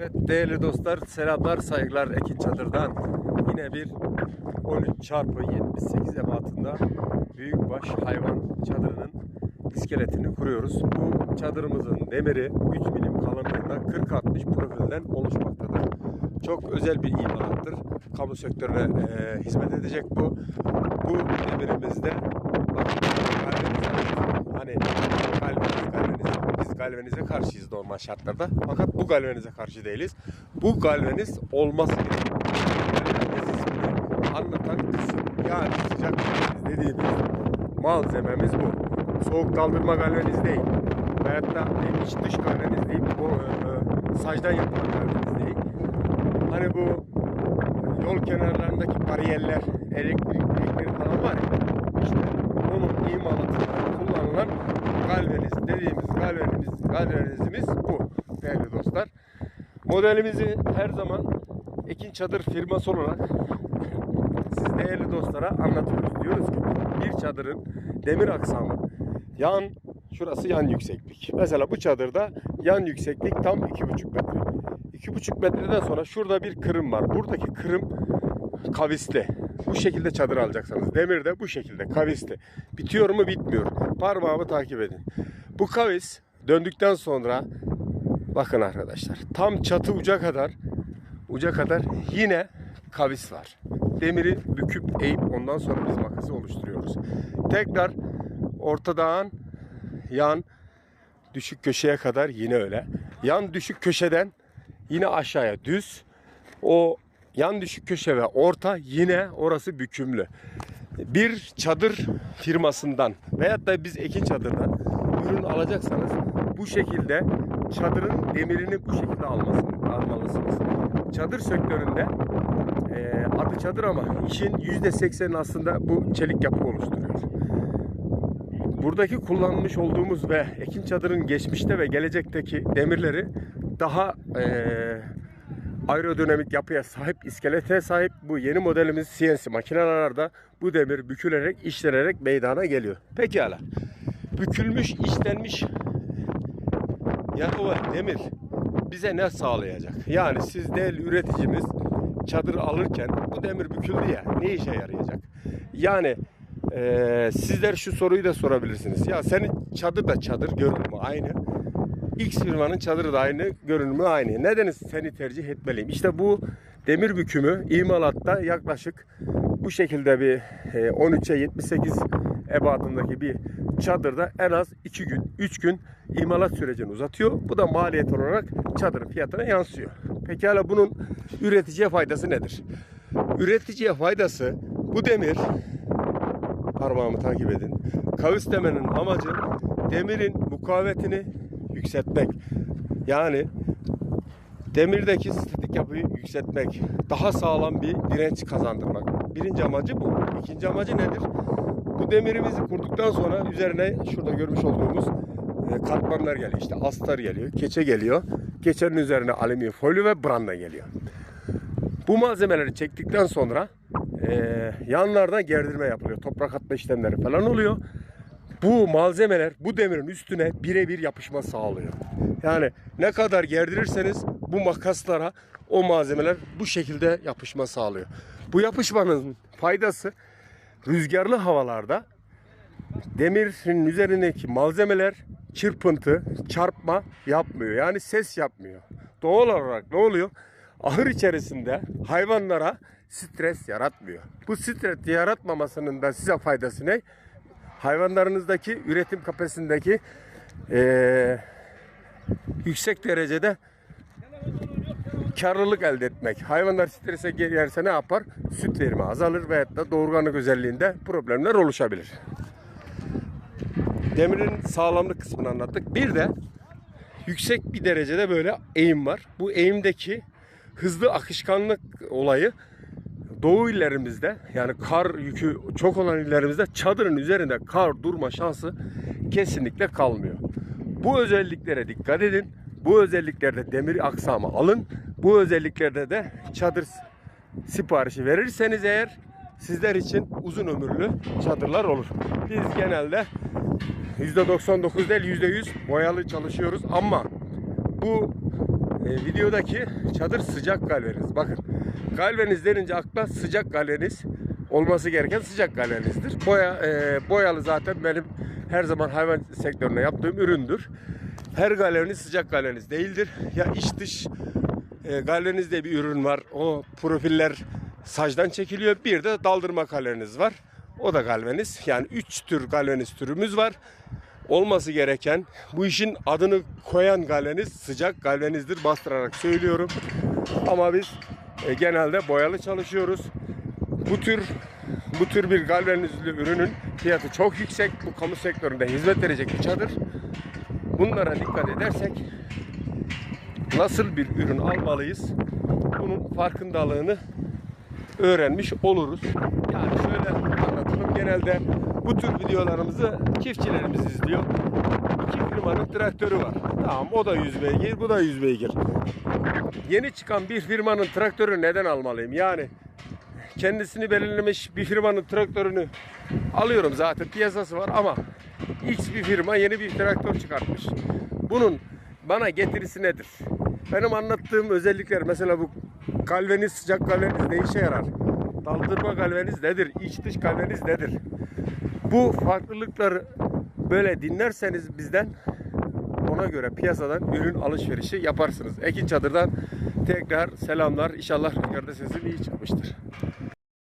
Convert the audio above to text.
Evet değerli dostlar selamlar saygılar Ekin Çadır'dan yine bir 13 çarpı 78 ebatında büyükbaş hayvan çadırının iskeletini kuruyoruz. Bu çadırımızın demiri 3 milim kalınlığında 40-60 profilden oluşmaktadır. Çok özel bir imalattır. Kamu sektörüne e, hizmet edecek bu. Bu demirimizde bakın galvanize hani galvanize, galvanize, karşıyız normal şartlarda. Fakat bu galvanize karşı değiliz. Bu galvaniz olması gerekiyor. İsmini anlatan kısım yani sıcak galvaniz dediğimiz malzememiz bu. Soğuk kaldırma galvaniz değil. Veyahut da iç dış galvaniz değil. Bu e, e, sacdan yapılan galvaniz değil. Hani bu yol kenarlarındaki bariyerler, elektrik direkleri falan var ya. İşte onun imalatında kullanılan galvaniz dediğimiz galvanimiz, galvanizimiz bu değerli dostlar. Modelimizi her zaman Ekin Çadır firması olarak siz değerli dostlara anlatıyoruz. Diyoruz ki bir çadırın demir aksamı yan şurası yan yükseklik. Mesela bu çadırda yan yükseklik tam 2,5 metre. 2,5 metreden sonra şurada bir kırım var. Buradaki kırım kavisli. Bu şekilde çadır alacaksınız. Demir de bu şekilde kavisli. Bitiyor mu bitmiyor. Parmağımı takip edin. Bu kavis döndükten sonra bakın arkadaşlar tam çatı uca kadar uca kadar yine kavis var. Demiri büküp eğip ondan sonra biz makası oluşturuyoruz. Tekrar ortadan yan düşük köşeye kadar yine öyle. Yan düşük köşeden yine aşağıya düz. O yan düşük köşe ve orta yine orası bükümlü. Bir çadır firmasından veyahut da biz ekin çadırdan ürün alacaksanız bu şekilde çadırın demirini bu şekilde almasını, almalısınız. Çadır sektöründe eee, adı çadır ama işin %80'i aslında bu çelik yapı oluşturuyor. Buradaki kullanmış olduğumuz ve ekin çadırın geçmişte ve gelecekteki demirleri daha eee aerodinamik yapıya sahip, iskelete sahip bu yeni modelimiz CNC makinelerde bu demir bükülerek, işlenerek meydana geliyor. Pekala. Bükülmüş, işlenmiş o demir bize ne sağlayacak? Yani siz değerli üreticimiz çadır alırken bu demir büküldü ya ne işe yarayacak? Yani eee, sizler şu soruyu da sorabilirsiniz. Ya senin çadır da çadır görünümü aynı. X firmanın çadırı da aynı, görünümü aynı. Neden seni tercih etmeliyim? İşte bu demir bükümü imalatta yaklaşık bu şekilde bir e, 13'e 78 ebatındaki bir çadırda en az 2 gün, 3 gün imalat sürecini uzatıyor. Bu da maliyet olarak çadırın fiyatına yansıyor. Pekala bunun üreticiye faydası nedir? Üreticiye faydası bu demir parmağımı takip edin. Kavis demenin amacı demirin mukavemetini yükseltmek. Yani demirdeki statik yapıyı yükseltmek. Daha sağlam bir direnç kazandırmak. Birinci amacı bu. İkinci amacı nedir? Bu demirimizi kurduktan sonra üzerine şurada görmüş olduğumuz e, katmanlar geliyor. İşte astar geliyor, keçe geliyor. Keçenin üzerine alüminyum folyo ve branda geliyor. Bu malzemeleri çektikten sonra e, yanlardan gerdirme yapılıyor. Toprak atma işlemleri falan oluyor. Bu malzemeler bu demirin üstüne birebir yapışma sağlıyor. Yani ne kadar gerdirirseniz bu makaslara o malzemeler bu şekilde yapışma sağlıyor. Bu yapışmanın faydası rüzgarlı havalarda demirin üzerindeki malzemeler çırpıntı, çarpma yapmıyor. Yani ses yapmıyor. Doğal olarak ne oluyor? Ahır içerisinde hayvanlara stres yaratmıyor. Bu stres yaratmamasının da size faydası ne? Hayvanlarınızdaki üretim kapasitesindeki eee, yüksek derecede karlılık elde etmek. Hayvanlar strese gelirse ne yapar? Süt verimi azalır veyahut da doğurganlık özelliğinde problemler oluşabilir. Demirin sağlamlık kısmını anlattık. Bir de yüksek bir derecede böyle eğim var. Bu eğimdeki hızlı akışkanlık olayı Doğu illerimizde yani kar yükü çok olan illerimizde çadırın üzerinde kar durma şansı kesinlikle kalmıyor. Bu özelliklere dikkat edin. Bu özelliklerde demir aksamı alın. Bu özelliklerde de çadır siparişi verirseniz eğer sizler için uzun ömürlü çadırlar olur. Biz genelde %99 değil %100 boyalı çalışıyoruz ama bu videodaki çadır sıcak galvaniz. Bakın galvaniz denince akla sıcak galvaniz olması gereken sıcak galvanizdir. Boya e, boyalı zaten benim her zaman hayvan sektöründe yaptığım üründür. Her galvaniz sıcak galvaniz değildir. Ya iç dış e, galvaniz diye bir ürün var. O profiller sacdan çekiliyor. Bir de daldırma galvaniz var. O da galvaniz. Yani 3 tür galvaniz türümüz var. Olması gereken bu işin adını koyan galvaniz sıcak galvanizdir bastırarak söylüyorum. Ama biz e, genelde boyalı çalışıyoruz. Bu tür bu tür bir galvanizli ürünün fiyatı çok yüksek. Bu kamu sektöründe hizmet verecek bir çadır. Bunlara dikkat edersek nasıl bir ürün almalıyız? Bunun farkındalığını öğrenmiş oluruz. Yani şöyle anlatalım. Genelde bu tür videolarımızı çiftçilerimiz izliyor. İki firmanın traktörü var. Tamam o da 100 beygir, bu da 100 beygir. Yeni çıkan bir firmanın traktörü neden almalıyım? Yani kendisini belirlemiş bir firmanın traktörünü alıyorum zaten piyasası var ama X bir firma yeni bir traktör çıkartmış. Bunun bana getirisi nedir? Benim anlattığım özellikler mesela bu galvaniz sıcak galvaniz ne işe yarar? Daldırma galvaniz nedir? İç dış galvaniz nedir? Bu farklılıkları böyle dinlerseniz bizden ona göre piyasadan ürün alışverişi yaparsınız. Ekin Çadır'dan tekrar selamlar. İnşallah rüzgarda sesim iyi çıkmıştır.